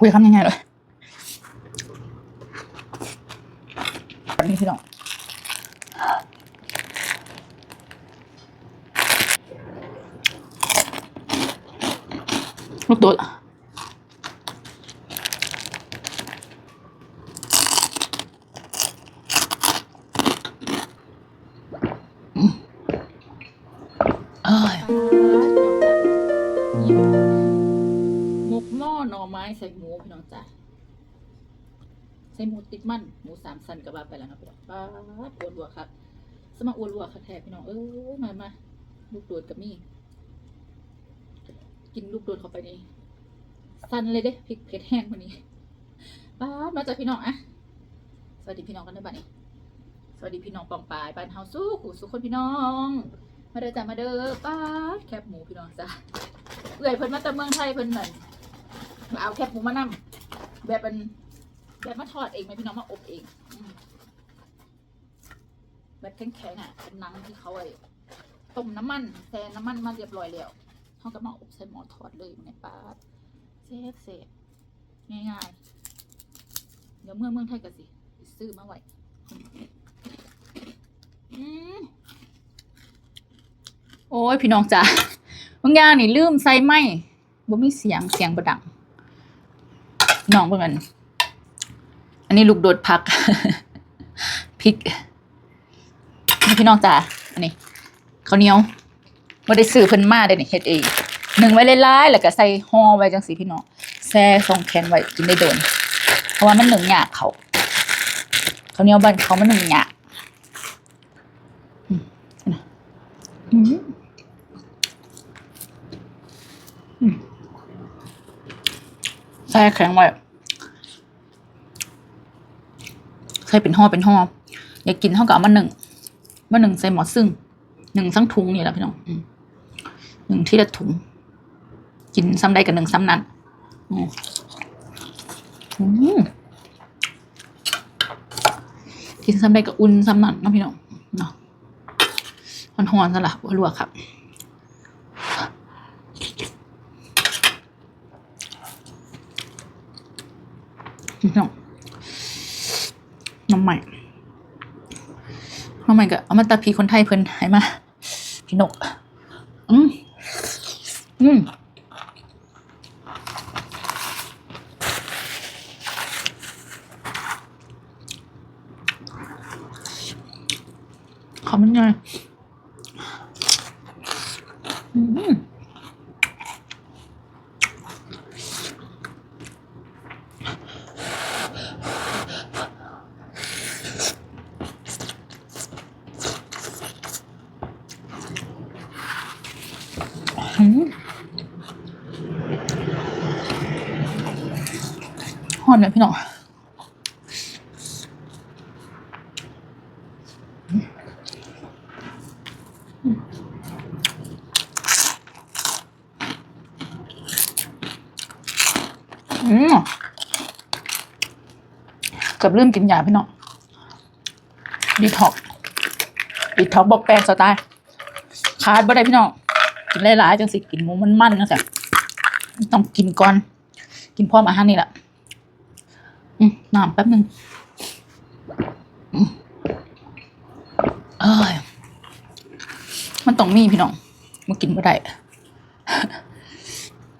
คุยคำยัง ใส่หมูพี่น้องจ้ะใส่หมูติดมันหมูสามสันกับว่าไปแล้วนะพี่น้องป้าอ้วนวัวครับสมัครอ้วนวัวค่ะแท้พี่น้องเอ้ยมามาลูกโดดกับมี่กินลูกโดดเข้าไปนี่สันเลยเด้พริกเผ็ดแห้งวันนี้ป้ามาจากพี่น้องอะสวัสดีพี่น้องกันด้วยบ้านนี้สวัสดีพี่น้องปองปายบ้านเฮาสู้ขู่สุขคนพี่น้อง มาเด้อจ้ามาเด้อป้าแคบหมูพี่น้องจ้าเอื่อยเพิ่นมาแต่เมืองไทยเพิ่นเหมือน เอาแคบหมูมานำแบบเป็นแบบมาทอดเองไหมพี่น้องมาอบเองอแบบแข็งๆอะเป็นหนังที่เขาไอ้ต้มน้ำมันแซ่น้ำมันมาเรียบร้อยแล้วเขาก็มาอบใส่หม้อทอดเลยในป้าดเซฟเซฟง่ายๆ เดี๋ยวเมื่อเมืองไทยก็สิ ซื้อมาไว้อืมโอ้ย พี่น้องจ๋าบางอย่างนี่ลืมใส่ไหมบ่มีเสียงเสียงประดัง น้องเบิ่งกันอันนี้ลูกโดดพักพริกพี่น้องจ๋าอันนี้ข้าวเหนียวบ่ได้ซื้อเพิ่นมาเด้นี่เฮ็ดเองหนึ่งไว้หลายๆแล้วก็ใส่ห่อไว้จังซี่พี่น้องแช่ซองแข็งไว้กินได้โดน เพราะว่ามันหนึ่งหยากเขาข้าวเหนียวบ้านเขามันหนึ่งหยาอืม นะอืมใส่แข็งไว้ใส่เป็นห่อเป็นห่ออยากกินเท่ากับเอามาหนึ่งมาหนึ่งใส่หมอซึ่งหนึ่งทั้งถุงนี่แหละพี่น้องอหนึ่งที่ละถุง กินซ้ำได้กับหนึ่งซ้ำนั้นอืมอืมกินซ้ำได้กับอุ่นซ้ำนั้นนะพี่น้องเนาะหอนๆซะละลวกๆครับ พี่น้องน้ำใหม่น้ำใหม่ก็เอามาตาพีคนไทยเพิ่นให้มาพี่นกอืมอืมขอมันไงอืม อืมหอนเลยพี่น้องอืม เกับลืมกินยาพี่น้องดีท็อกดีท็อกบอกแปลงสไตล์ขาดบ่ได้พี่น้องกินหลายๆจังสิกินหมูมันมันนะจ๊ะต้องกินก่อน กินพร้อมอาหารนี่แหละอืมน้ำแป๊บหนึ่งเอ้ยมันต้องมีพี่น้องมากินบ่ได้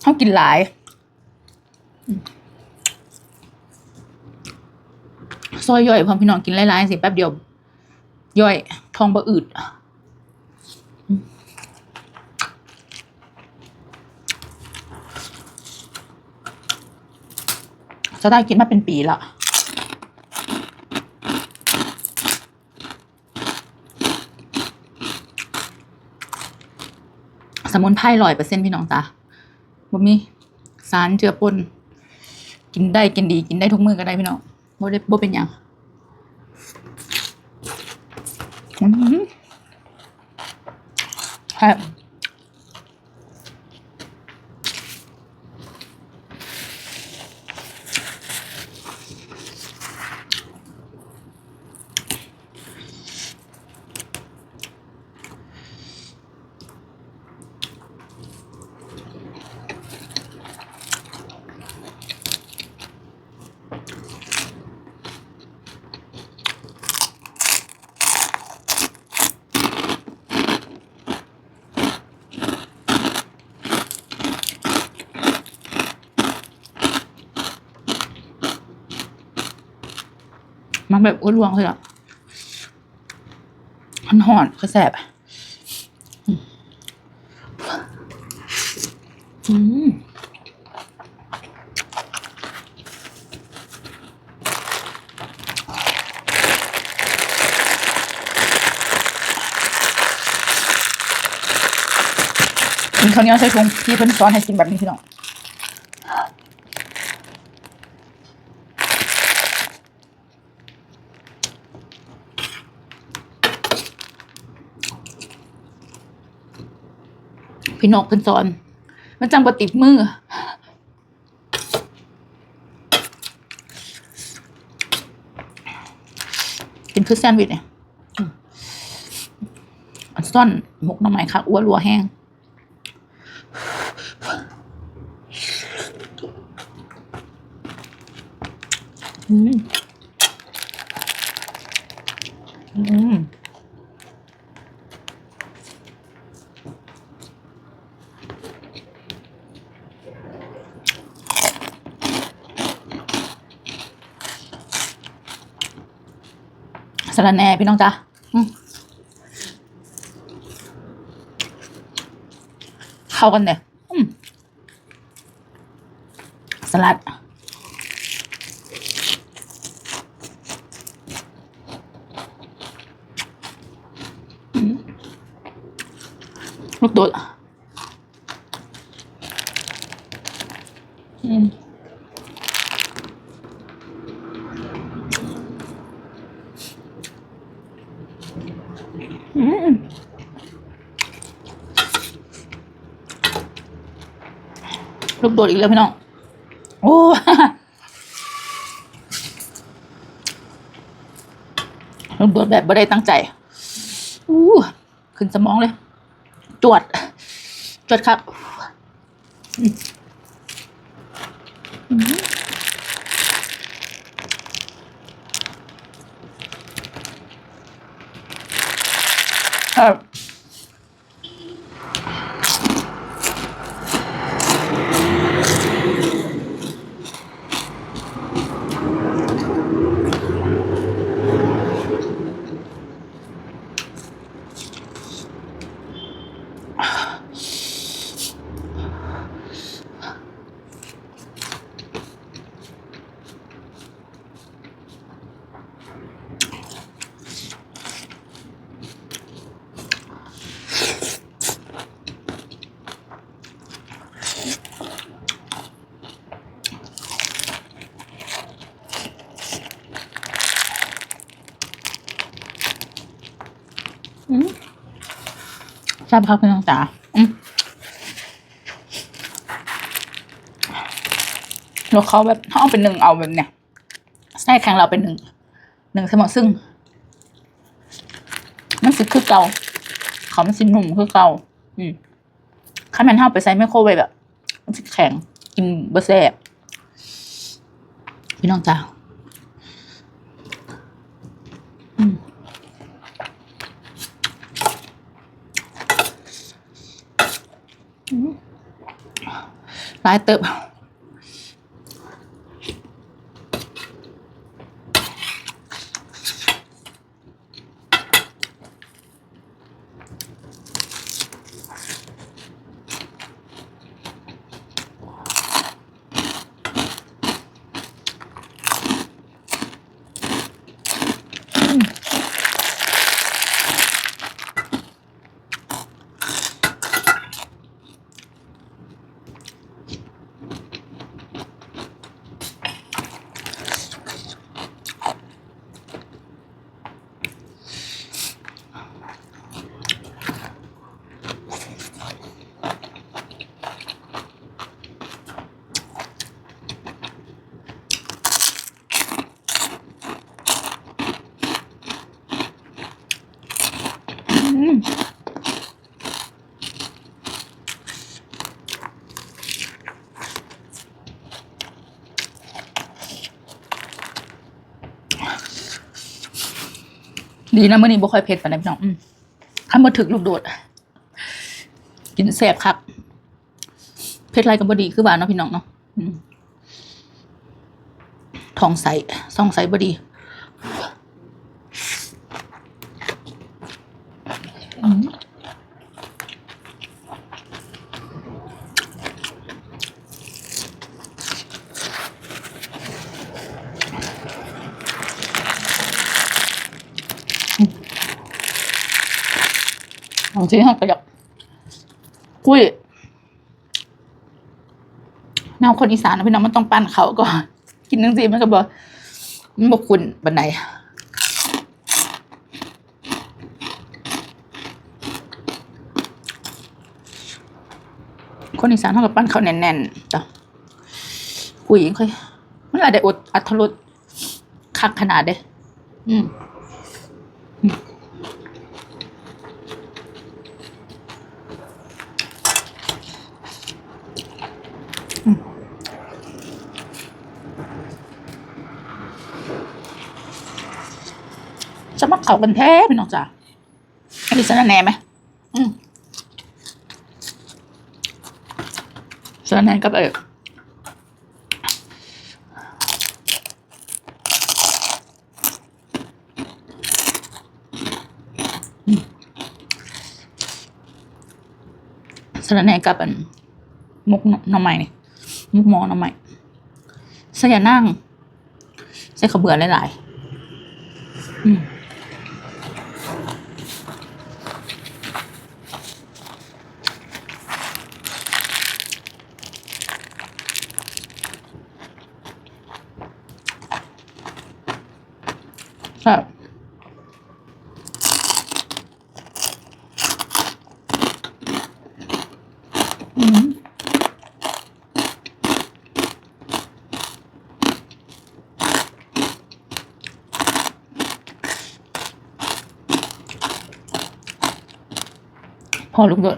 เขากินหลายอืม ซอยย่อยพอมพี่น้องกินหลายๆสิแป๊บเดียว ย่อยท้องบ่อืดจะได้กินมาเป็นปีละสมุนไพรร้อยเปอร์เซ็นต์พี่น้องจ้ะบ่มีสารเจือปนกินได้กินดีกินได้ทุกมื้อก็ได้พี่น้อง บ่ได้บ่ มันแบบอ้วนรวงเลยอะมันหอนก็แสบอืมอืมข้าวเหนียวใส่ถุงพี่เพิ่นสอนให้กินแบบนี้พี่น้อง พี่นกเพิ่นสอน มันจังบ่ติดมือกินคือแซนด์วิชเนี่ยอันซ่อนหมกหน้ำไม้ค่ะอ้วนรัวแห้ง อืม อืม สลัดแหน่พี่น้องจ้ะเข้ากันเลยอืมสลัดลูกโดดอืม อืม ลูกโดดอีกแล้วพี่น้อง โอ้ลูกโดดแบบไม่ได้ตั้งใจ อู้ขึ้นสมองเลย จวด จวดครับอืมอืมครับ ทราบครับพี่น้องจ๋าแล้วเขาแบบเขาเอาเป็นหนึ่งเอาแบบเนี้ยไส้แข็งเราเป็นหนึ่งหนึ่งสมอซึ่งมันสิคือเก่าเขามันสิหนุ่มคือเก่าอืมข้ามันเท่าไปใส่ไมโครเวฟแบบมันสิแข็งกินเบะแซ่บพี่น้องจ๋าอืม หลายเติบ ดีนะเมื่อนี้บ่ค่อยเผ็ดปานใดพี่น้องข้ามาถึกลูกโดด กินแสบคักเผ็ดไรก็บ่ดีคือบ้านเนาะพี่น้องเนาะท้องใสท้องใสบ่ดี ทีเขาก็อยากกุ้ยแนวคนอีสานนะพี่น้องมันต้องปั้นเขาก่อน กินทั้งทีมันก็บอกมันบอกคุณบันไดคนอีสานเท่ากับปั้นเขาแน่นๆจ้ะกุยค่อยมันอาจจะอดอัธรสคักขนาดเด้อืมอืม จะมาเข้ากันแท้พี่น้องจ้ะอันนี้สนแหน่ไหมอืมสแนนกับเอกสแนนกับอันมุกน้ำใหม่นี่มุกหมอน้ำใหม่ใส่ยานั่งใส่ขาวเบื่อหลายๆอืม พอ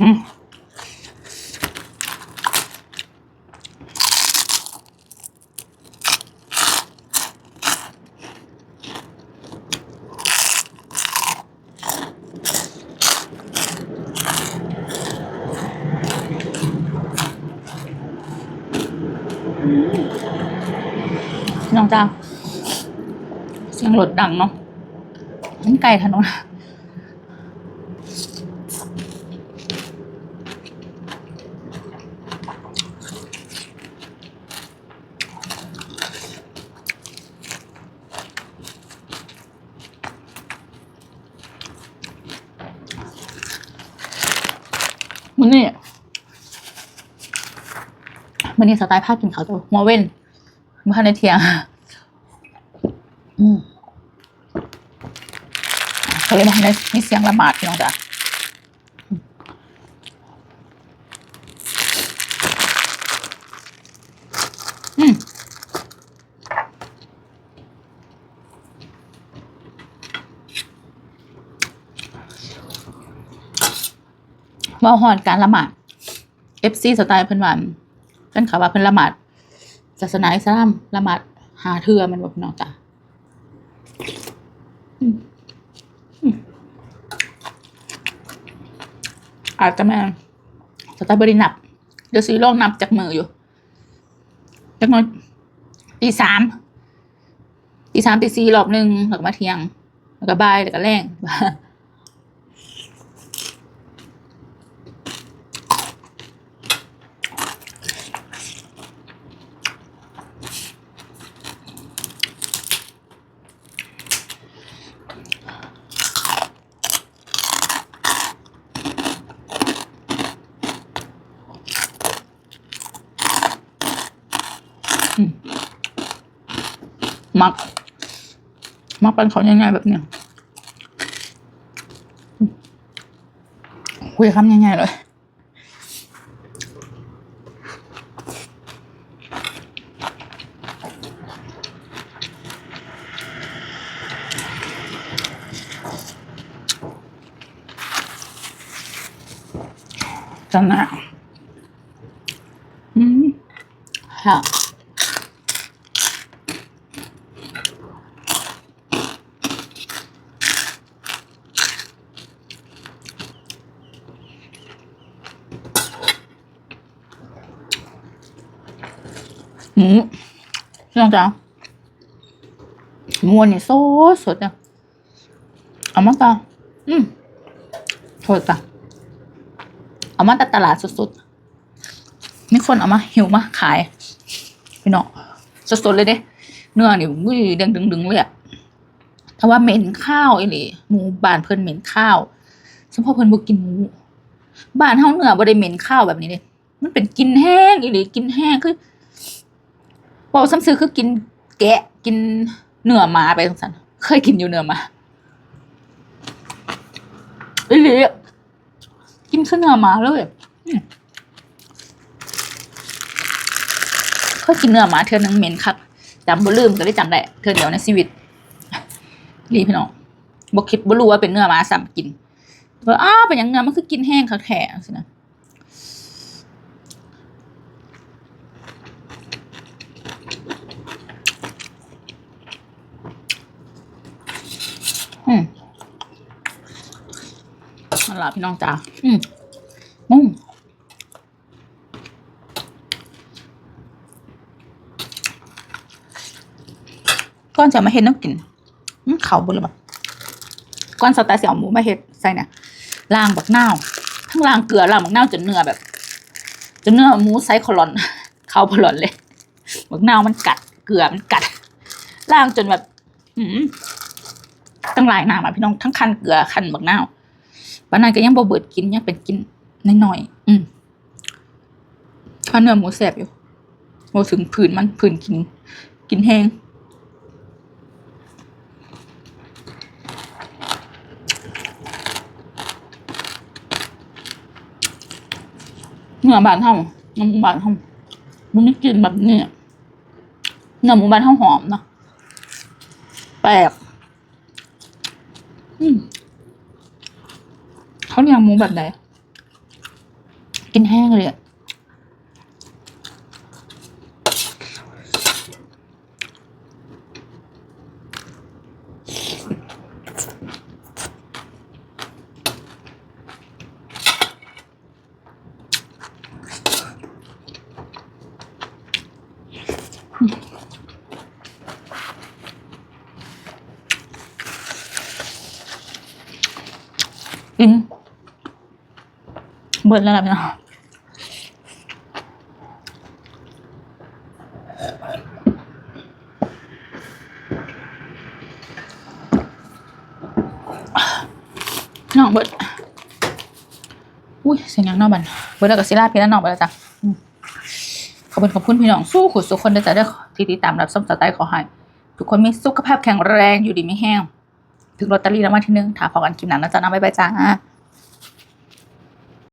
น้องจ้าเสียงรถดังเนาะมันไกลถนน มันนี่มันนี่สไตล์ภาคกินเขาวตัวหัวเว้นมื่นในเทียงอืมเขาเลยมาในมีเสียงละหมาดพี่น้องจ้ะ ว่าหอนการละหมาด FC สไตล์เพิ่นว่าเพิ่นเขาว่าเพิ่นละหมาดศาสนาอิสลามละหมาดหาเทือมันบ่พี่น้องจ้ะอาจจะแม่สไตล์บ่ได้นับ เดี๋ยวสิลองนับจากมืออยู่จักน่อยตีสามตีสามตีสี่รอบหนึ่งแล้วก็มาเที่ยง แล้วก็บ่ายแล้วก็แรง มัก มักเป็นเขาง่ายๆแบบเนี้ยคุยคำง่ายๆเลยจัชนะอืมค่ะ น้องจ๋าหมูอันนี่สดสดเนี่ยเอามาต่ออืมสดจ้ะเอามาจากตลาดสดๆมีคนเอามาหิวมาขายพี่น้องสดๆเลยเด้เนื้อนี่วุ้ยดึงดึงดึงๆเลยอะแต่ว่าเหม็นข้าวไอ้นี่หมูบ้านเพิ่นเหม็นข้าวเฉพาะเพิ่นบ่กินหมูบ้านเฮาเนื้อบ่ได้เหม็นข้าวแบบนี้เด้มันเป็นกินแห้งอีหลีกินแห้งคือ เว้าซ้ำซื้อคือกินแกะกินเนื้อหมาไปจังซั่นเคยกินอยู่เนื้อหมาอีหลีกินคือเนื้อหมาเลยเคยกินเนื้อหมาเทื่อนึงเหม็นคักจำบ่ลืมก็เลยจำได้เทื่อเดียวในชีวิตรีพี่น้องบ่คิดบ่รู้ว่าเป็นเนื้อหมาซ้ำกินว่าอ้าวเป็นหยังเนื้อมันคือกินแห้งคักแท้สินะอืม นั่นล่ะพี่น้องจ๋าอืมอืมก่อนจะมาเฮ็ดน้ำกินอืมเขาบ่หรือเปล่าก่อนสตาร์เสี่ยวหมูมาเฮ็ดใส่เนี่ยล้างบักนาทั้งล้างเกลือล้างบักนาจนเนื้อแบบจนเนื้อหมูไซส์คอลอนเข้าพลอนเลยบักนามันกัด เกลือมันกัดล้างจนแบบ อืมตั้งหลายน้ำอะพี่น้องทั้งคันเกลือคันบักนา ปานนั้นก็ยังบ่เบิดกินยังเป็นกินน้อยๆอืมข้าวเนื้อหมูแสบอยู่โมถึงผืนมันผืนกิน กินแห้งเนื้อบานเท่าเนื้อหมูบานเท่ามันไม่กินแบบนี้เนื้อหมูบานเท่าหอมนะแปลกอืม เขาเรียกหมูแบบไหนกินแห้งเลยอะกิน เบิดแล้วล่ะพี่น้องน้องเบิดอุ้ยเสียงยังนอกบันเบิดแล้วก็สิลาพี่แล้วน้องไปแล้วจ้ะขอบคุณขอบคุณพี่น้องสู้ขุดสุขคนได้จ้ะได้ที่ติดตามรับส้มสไตล์ขอให้ทุกคนมีสุขภาพแข็งแรงอยู่ดีไม่แห้ง ถึงลอตเตอรี่รางวัลที่หนึ่งถาพอกันคลิปหนั้นนะจ๊ะนะบ๊ายบายจ้า